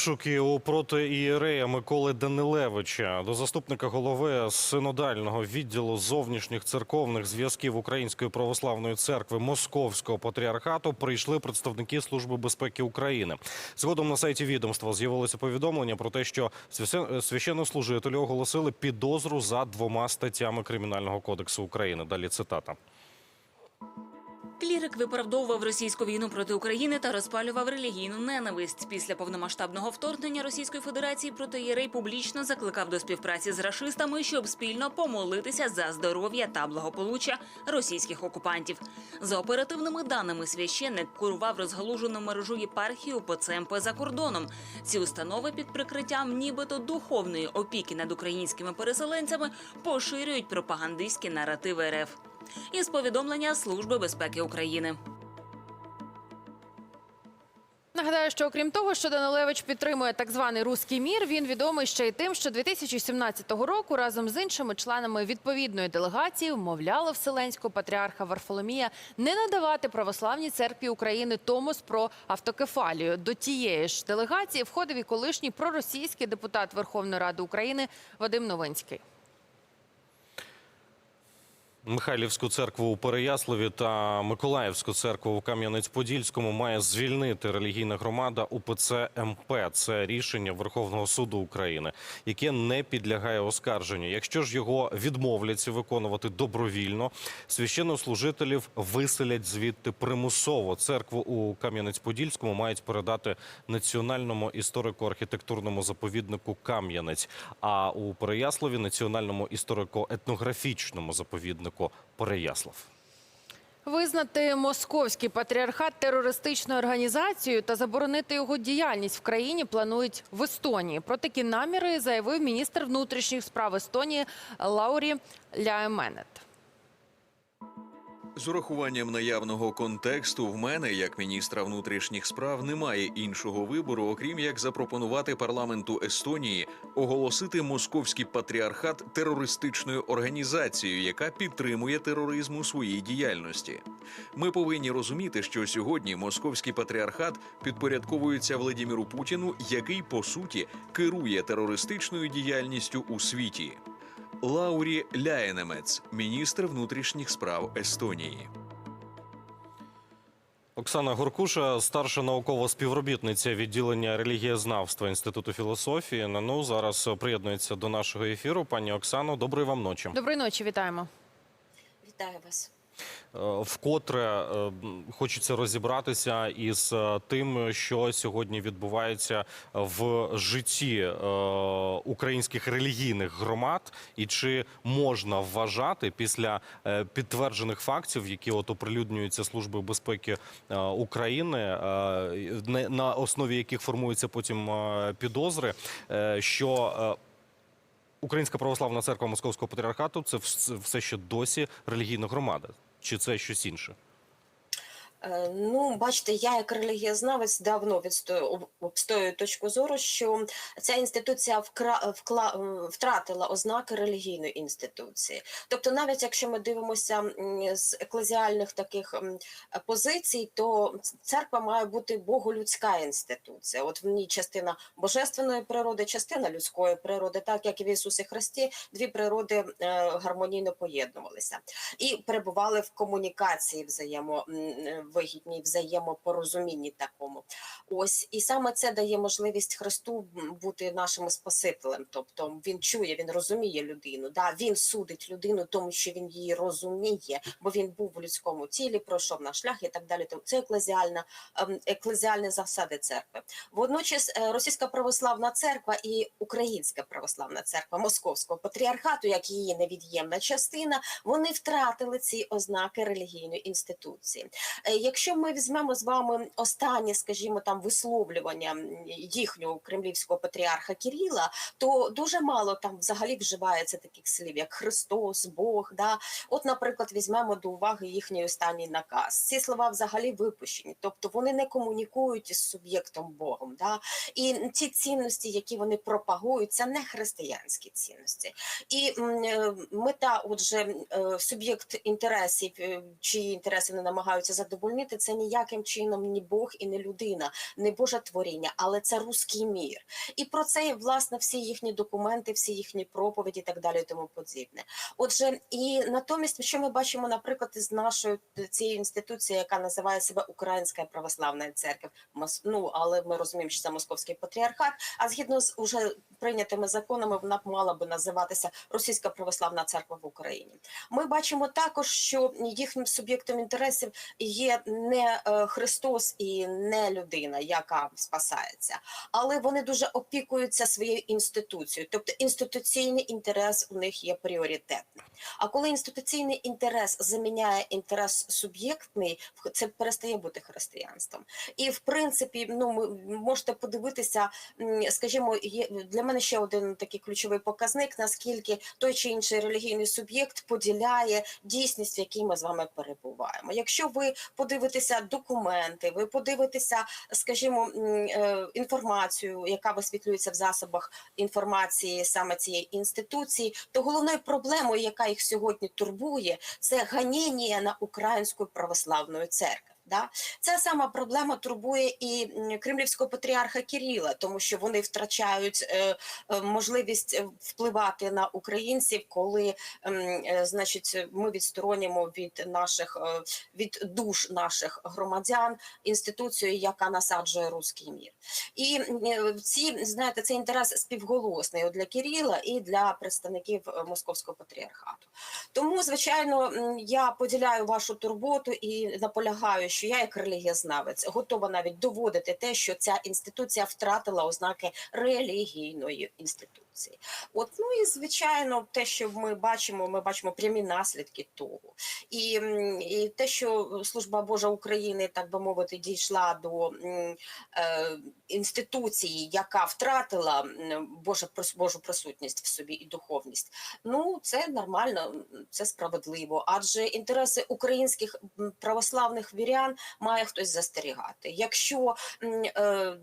Обшуки у протиієрея Миколи Данилевича до заступника голови синодального відділу зовнішніх церковних зв'язків Української православної церкви Московського патріархату прийшли представники Служби безпеки України. Згодом на сайті відомства з'явилося повідомлення про те, що священ- священнослужителю оголосили підозру за двома статтями Кримінального кодексу України. Далі цитата. Клірик виправдовував російську війну проти України та розпалював релігійну ненависть. Після повномасштабного вторгнення Російської Федерації протиєрей публічно закликав до співпраці з рашистами, щоб спільно помолитися за здоров'я та благополуччя російських окупантів. За оперативними даними, священник курував розгалужену мережу єпархії УПЦ МП за кордоном. Ці установи під прикриттям нібито духовної опіки над українськими переселенцями поширюють пропагандистські наративи РФ. Із повідомлення Служби безпеки України. Нагадаю, що окрім того, що Данилевич підтримує так званий руський мір, він відомий ще й тим, що 2017 року разом з іншими членами відповідної делегації вмовляли Вселенського патріарха Варфоломія не надавати православній церкві України томос про автокефалію. До тієї ж делегації входив і колишній проросійський депутат Верховної Ради України Вадим Новинський. Михайлівську церкву у Переяславі та Миколаївську церкву у Кам'янець-Подільському має звільнити релігійна громада УПЦ МП. Це рішення Верховного суду України, яке не підлягає оскарженню. Якщо ж його відмовляться виконувати добровільно, священнослужителів виселять звідти примусово. Церкву у Кам'янець-Подільському мають передати національному історико-архітектурному заповіднику Кам'янець. А у Переяславі національному історико-етнографічному заповіднику Переяслав. Визнати московський патріархат терористичною організацією та заборонити його діяльність в країні планують в Естонії. Про такі наміри заявив міністр внутрішніх справ Естонії Лаурі Ляеменет. З урахуванням наявного контексту в мене, як міністра внутрішніх справ, немає іншого вибору, окрім як запропонувати парламенту Естонії оголосити московський патріархат терористичною організацією, яка підтримує тероризм у своїй діяльності. Ми повинні розуміти, що сьогодні московський патріархат підпорядковується Владіміру Путіну, який по суті керує терористичною діяльністю у світі. Лаурі Ляєнемець, міністр внутрішніх справ Естонії. Оксана Горкуша, старша наукова співробітниця відділення релігієзнавства Інституту філософії. НАНУ зараз приєднується до нашого ефіру. Пані Оксано, доброї вам ночі. Доброї ночі, вітаємо. Вітаю вас. Е, Вкотре е, хочеться розібратися із е, тим, що сьогодні відбувається в житті українських релігійних громад, і чи можна вважати після підтверджених фактів, які от оприлюднюються службою безпеки України, на основі яких формуються потім підозри, що Українська православна церква Московського патріархату це все ще досі релігійна громада. Чи це щось інше? Е, Ну, бачите, я як релігієзнавець давно відстою об- обстоюю точку зору, що ця інституція вкра, вкла, втратила ознаки релігійної інституції. Тобто, навіть якщо ми дивимося з еклезіальних таких позицій, то церква має бути боголюдська інституція. От в ній частина божественної природи, частина людської природи, так як і в Ісусі Христі, дві природи е, гармонійно поєднувалися і перебували в комунікації взаємовигідній, взаємопорозумінні такому. Ось і саме це дає можливість Христу бути нашим спасителем. Тобто він чує, він розуміє людину. Да, він судить людину, тому що він її розуміє, бо він був в людському тілі, пройшов наш шлях і так далі. Тому це еклезіальна ем, еклезіальні засади церкви. Водночас е, Російська православна церква і Українська православна церква Московського патріархату, як її невід'ємна частина, вони втратили ці ознаки релігійної інституції. Якщо ми візьмемо з вами останнє, скажімо, там висловлювання їхнього кремлівського патріарха Кіріла, то дуже мало там взагалі вживається таких слів, як Христос, Бог. Да? От, наприклад, візьмемо до уваги їхній останній наказ. Ці слова взагалі випущені, тобто вони не комунікують із суб'єктом Богом. Да? І ті цінності, які вони пропагують, це не християнські цінності. І е, мета, отже, е, суб'єкт інтересів, е, чиї інтереси вони намагаються задовольнити, зрозуміти, це ніяким чином ні Бог і не людина, не Боже творіння, але це руський мір. І про це власне всі їхні документи, всі їхні проповіді і так далі, і тому подібне. Отже, і натомість, що ми бачимо, наприклад, із нашої цієї інституції, яка називає себе Українська православна церква, ну але ми розуміємо, що це московський патріархат. А згідно з уже прийнятими законами, вона б мала би називатися Російська православна церква в Україні. Ми бачимо також, що їхнім суб'єктом інтересів є не е, Христос і не людина, яка спасається, але вони дуже опікуються своєю інституцією, тобто інституційний інтерес у них є пріоритетним. А коли інституційний інтерес заміняє інтерес суб'єктний, це перестає бути християнством. І в принципі, ну ми можете подивитися, скажімо, є для мене ще один такий ключовий показник, наскільки той чи інший релігійний суб'єкт поділяє дійсність, в якій ми з вами перебуваємо. Якщо ви подивитеся документи, ви подивитеся, скажімо, е, інформацію, яка висвітлюється в засобах інформації саме цієї інституції, то головною проблемою, яка їх сьогодні турбує, це ганіння на українську православну церкву. Да? Ця сама проблема турбує і кремлівського патріарха Кирила, тому що вони втрачають е, е, можливість е, впливати на українців, коли е, значить, ми відсторонюємо від наших е, від душ наших громадян інституцію, яка насаджує руський мір. І е, ці знаєте, цей інтерес співголосний для Кирила і для представників московського патріархату. Тому, звичайно, я поділяю вашу турботу і наполягаю, що я, як релігієзнавець, готова навіть доводити те, що ця інституція втратила ознаки релігійної інституції. От ну і звичайно, те, що ми бачимо, ми бачимо прямі наслідки того. І, і те, що служба Божа України, так би мовити, дійшла до е, інституції, яка втратила Божа Божу присутність в собі і духовність. Ну це нормально, це справедливо. Адже інтереси українських православних вірян має хтось застерігати. Якщо е,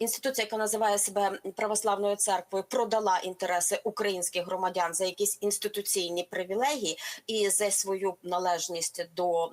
Інституція, яка називає себе православною церквою, продала інтереси українських громадян за якісь інституційні привілегії і за свою належність до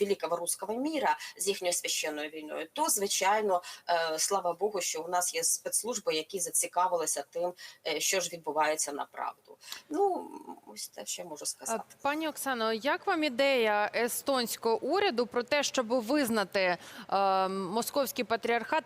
великого руського міра з їхньою священною війною, то звичайно, е, слава Богу, що у нас є спецслужби, які зацікавилися тим, е, що ж відбувається на правду. Ну ось те, що я можу сказати. Пані Оксано, як вам ідея естонського уряду про те, щоб визнати е, московський патріархат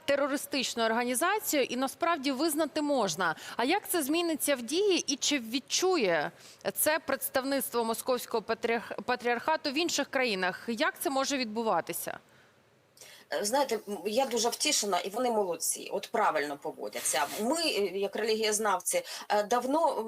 терористичною організацію, і насправді визнати можна? А як це зміниться в дії, і чи відчує це представництво московського патріарх- патріархату в інших країнах? Як це може відбуватися? Е, Знаєте, я дуже втішена, і вони молодці, от правильно поводяться. Ми, е, як релігієзнавці, е, давно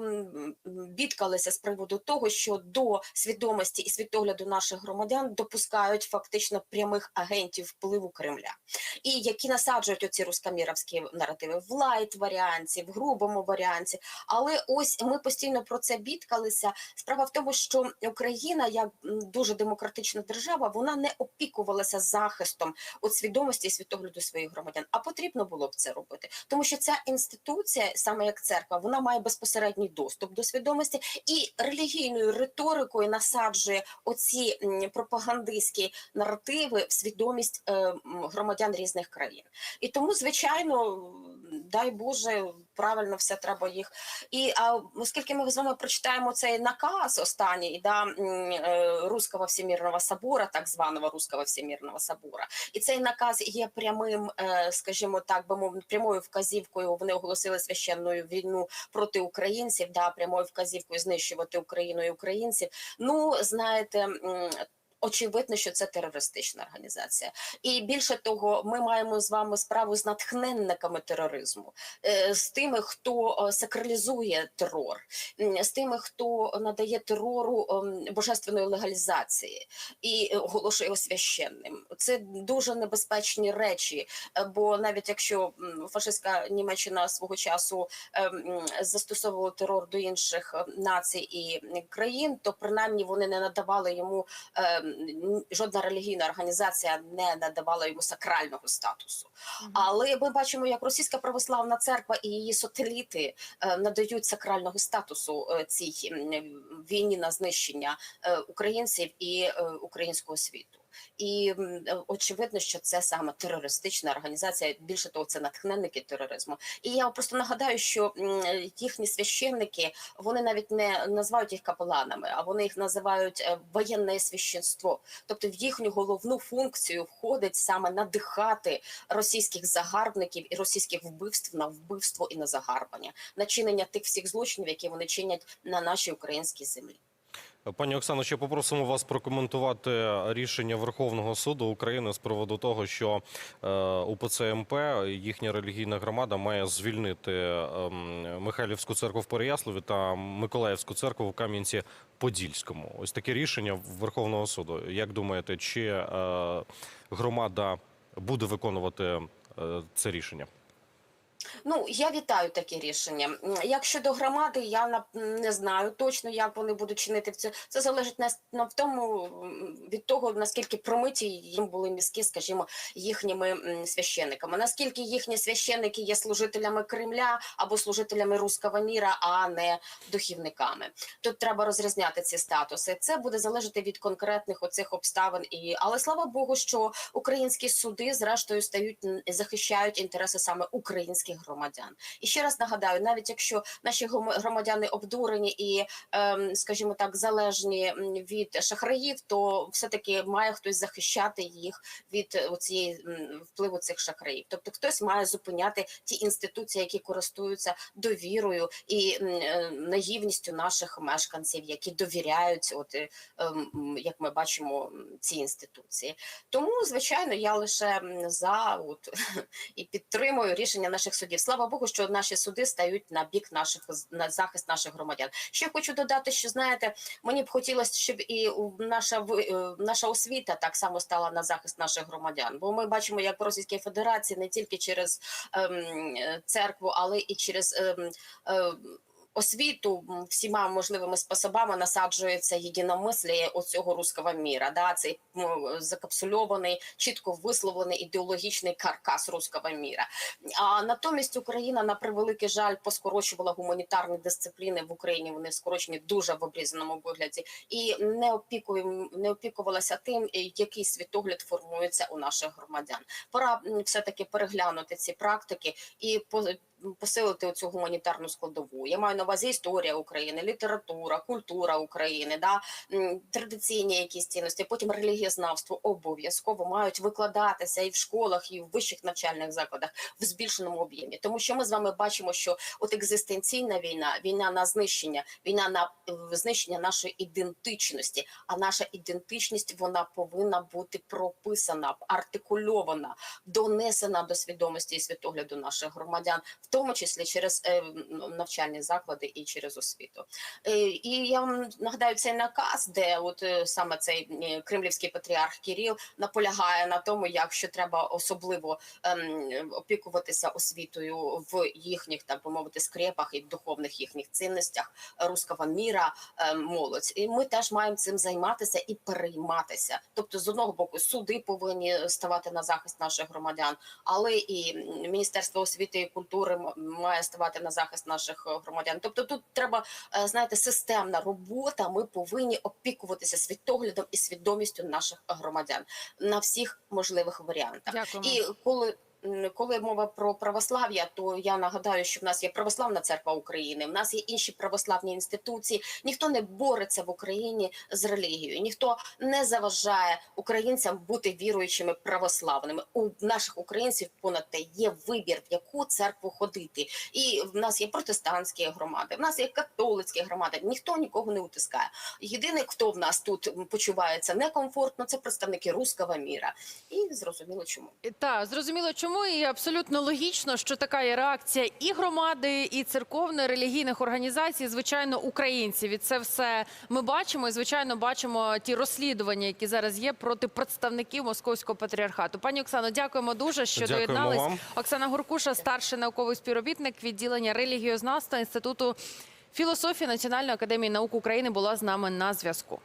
бідкалися з приводу того, що до свідомості і світогляду наших громадян допускають фактично прямих агентів впливу Кремля, і які насаджують оці рускаміровські наративи в лайт варіанті, в грубому варіанті. Але ось ми постійно про це бідкалися. Справа в тому, що Україна, як дуже демократична держава, вона не опікувалася захистом от свідомості і світогляду своїх громадян. А потрібно було б це робити, тому що ця інституція, саме як церква, вона має безпосередній доступ до свідомості і релігійною риторикою насаджує оці пропагандистські наративи в свідомість е, громадян різних країн. І тому, звичайно, дай Боже, правильно все треба їх. І а оскільки ми з вами прочитаємо цей наказ останній да, е, Руського Всемірного собора, так званого Руського Всемірного собора, і цей наказ є прямим, е, скажімо так, би мовити, прямою вказівкою. Вони оголосили священну війну проти українців, да, прямою вказівкою знищувати Україну і українців. Ну, знаєте. Очевидно, що це терористична організація, і більше того, ми маємо з вами справу з натхненниками тероризму, е, з тими, хто е, сакралізує терор, з тими, хто надає терору ем, божественної легалізації і е, оголошує його священним. Це дуже небезпечні речі. Бо навіть якщо фашистська Німеччина свого часу ем, застосовувала терор до інших націй і країн, то принаймні вони не надавали йому ем, жодна релігійна організація не надавала йому сакрального статусу. Але ми бачимо, як Російська православна церква і її сателіти е, надають сакрального статусу е, цій війні на знищення е, українців і українського світу. І е, очевидно, що це саме терористична організація. Більше того, це натхненники тероризму. І я просто нагадаю, що їхні священники вони навіть не називають їх капеланами, а вони їх називають е, воєнне священство. Тобто в їхню головну функцію входить саме надихати російських загарбників і російських вбивств на вбивство і на загарбання, на чинення тих всіх злочинів, які вони чинять на нашій українській землі. Пані Оксано, ще попросимо вас прокоментувати рішення Верховного суду України з приводу того, що е, УПЦ МП, їхня релігійна громада, має звільнити ем, Михайлівську церкву в Переяславі та Миколаївську церкву в Кам'янці-Подільському. Ось таке рішення Верховного суду. Як думаєте, чи е, громада буде виконувати е, це рішення? Ну я вітаю такі рішення. Як щодо громади, я не знаю точно, як вони будуть чинити в це. Це залежить на, в тому від того, наскільки промиті їм були мізки, скажімо, їхніми священниками. Наскільки їхні священники є служителями Кремля або служителями руського міра, а не духівниками. Тут треба розрізняти ці статуси. Це буде залежати від конкретних оцих обставин. І але слава Богу, що українські суди зрештою стають захищають інтереси саме українських громадян. І ще раз нагадаю, навіть якщо наші громадяни обдурені і, ем, скажімо так, залежні від шахраїв, то все таки має хтось захищати їх від е, цієї впливу цих шахраїв. Тобто хтось має зупиняти ті інституції, які користуються довірою і е, наївністю наших мешканців, які довіряють, от е, ем, як ми бачимо, ці інституції. Тому, звичайно, я лише за от і підтримую рішення наших судів. Слава Богу, що наші суди стають на бік наших на захист наших громадян. Ще хочу додати, що знаєте, мені б хотілося, щоб і наша е, наша освіта так само стала на захист наших громадян. Бо ми бачимо, як в Російській Федерації не тільки через ем, е, церкву, але і через ем, е, освіту всіма можливими способами насаджується єдиномисліє оцього руського міра. Да, цей закапсульований, чітко висловлений ідеологічний каркас руського міра. А натомість Україна на превеликий жаль поскорочувала гуманітарні дисципліни в Україні. Вони скорочені дуже в обрізаному вигляді, і не опікує не опікувалася тим, який світогляд формується у наших громадян. Пора все таки переглянути ці практики і по посилити оцю гуманітарну складову. Я маю на увазі історія України, література, культура України, да традиційні якісь цінності. Потім релігієзнавство обов'язково мають викладатися і в школах, і в вищих навчальних закладах в збільшеному об'ємі. Тому що ми з вами бачимо, що от екзистенційна війна, війна на знищення, війна на е, знищення нашої ідентичності. А наша ідентичність вона повинна бути прописана, артикульована, донесена до свідомості і світогляду наших громадян, в тому числі через е, навчальні заклади і через освіту. Е, і я вам нагадаю цей наказ, де от е, саме цей кремлівський патріарх Кіріл наполягає на тому, як що треба особливо ем, опікуватися освітою в їхніх, так би мовити, скрепах і духовних їхніх цінностях руського міра ем, молодь. І ми теж маємо цим займатися і перейматися. Тобто, з одного боку, суди повинні ставати на захист наших громадян, але і Міністерство освіти і культури має ставати на захист наших е, громадян. Тобто, тут треба е, знаєте, системна робота. Ми повинні опікуватися світоглядом і свідомістю наших громадян на всіх можливих варіантах. Дякую. І коли коли мова про православ'я, то я нагадаю, що в нас є православна церква України, в нас є інші православні інституції. Ніхто не бореться в Україні з релігією, ніхто не заважає українцям бути віруючими православними. У наших українців понад те є вибір, в яку церкву ходити. І в нас є протестантські громади, в нас є католицькі громади. Ніхто нікого не утискає. Єдине, хто в нас тут почувається некомфортно, це представники руського міра. І зрозуміло, чому. Так, зрозуміло, чому і абсолютно логічно, що така є реакція і громади, і церковної релігійних організацій, звичайно, українців. І це все ми бачимо. І звичайно, бачимо ті розслідування, які зараз є проти представників московського патріархату. Пані Оксано, дякуємо дуже, що Дякуємо доєднались. вам. Оксана Гуркуша, старший науковий співробітник відділення релігієзнавства інституту філософії Національної академії наук України, була з нами на зв'язку.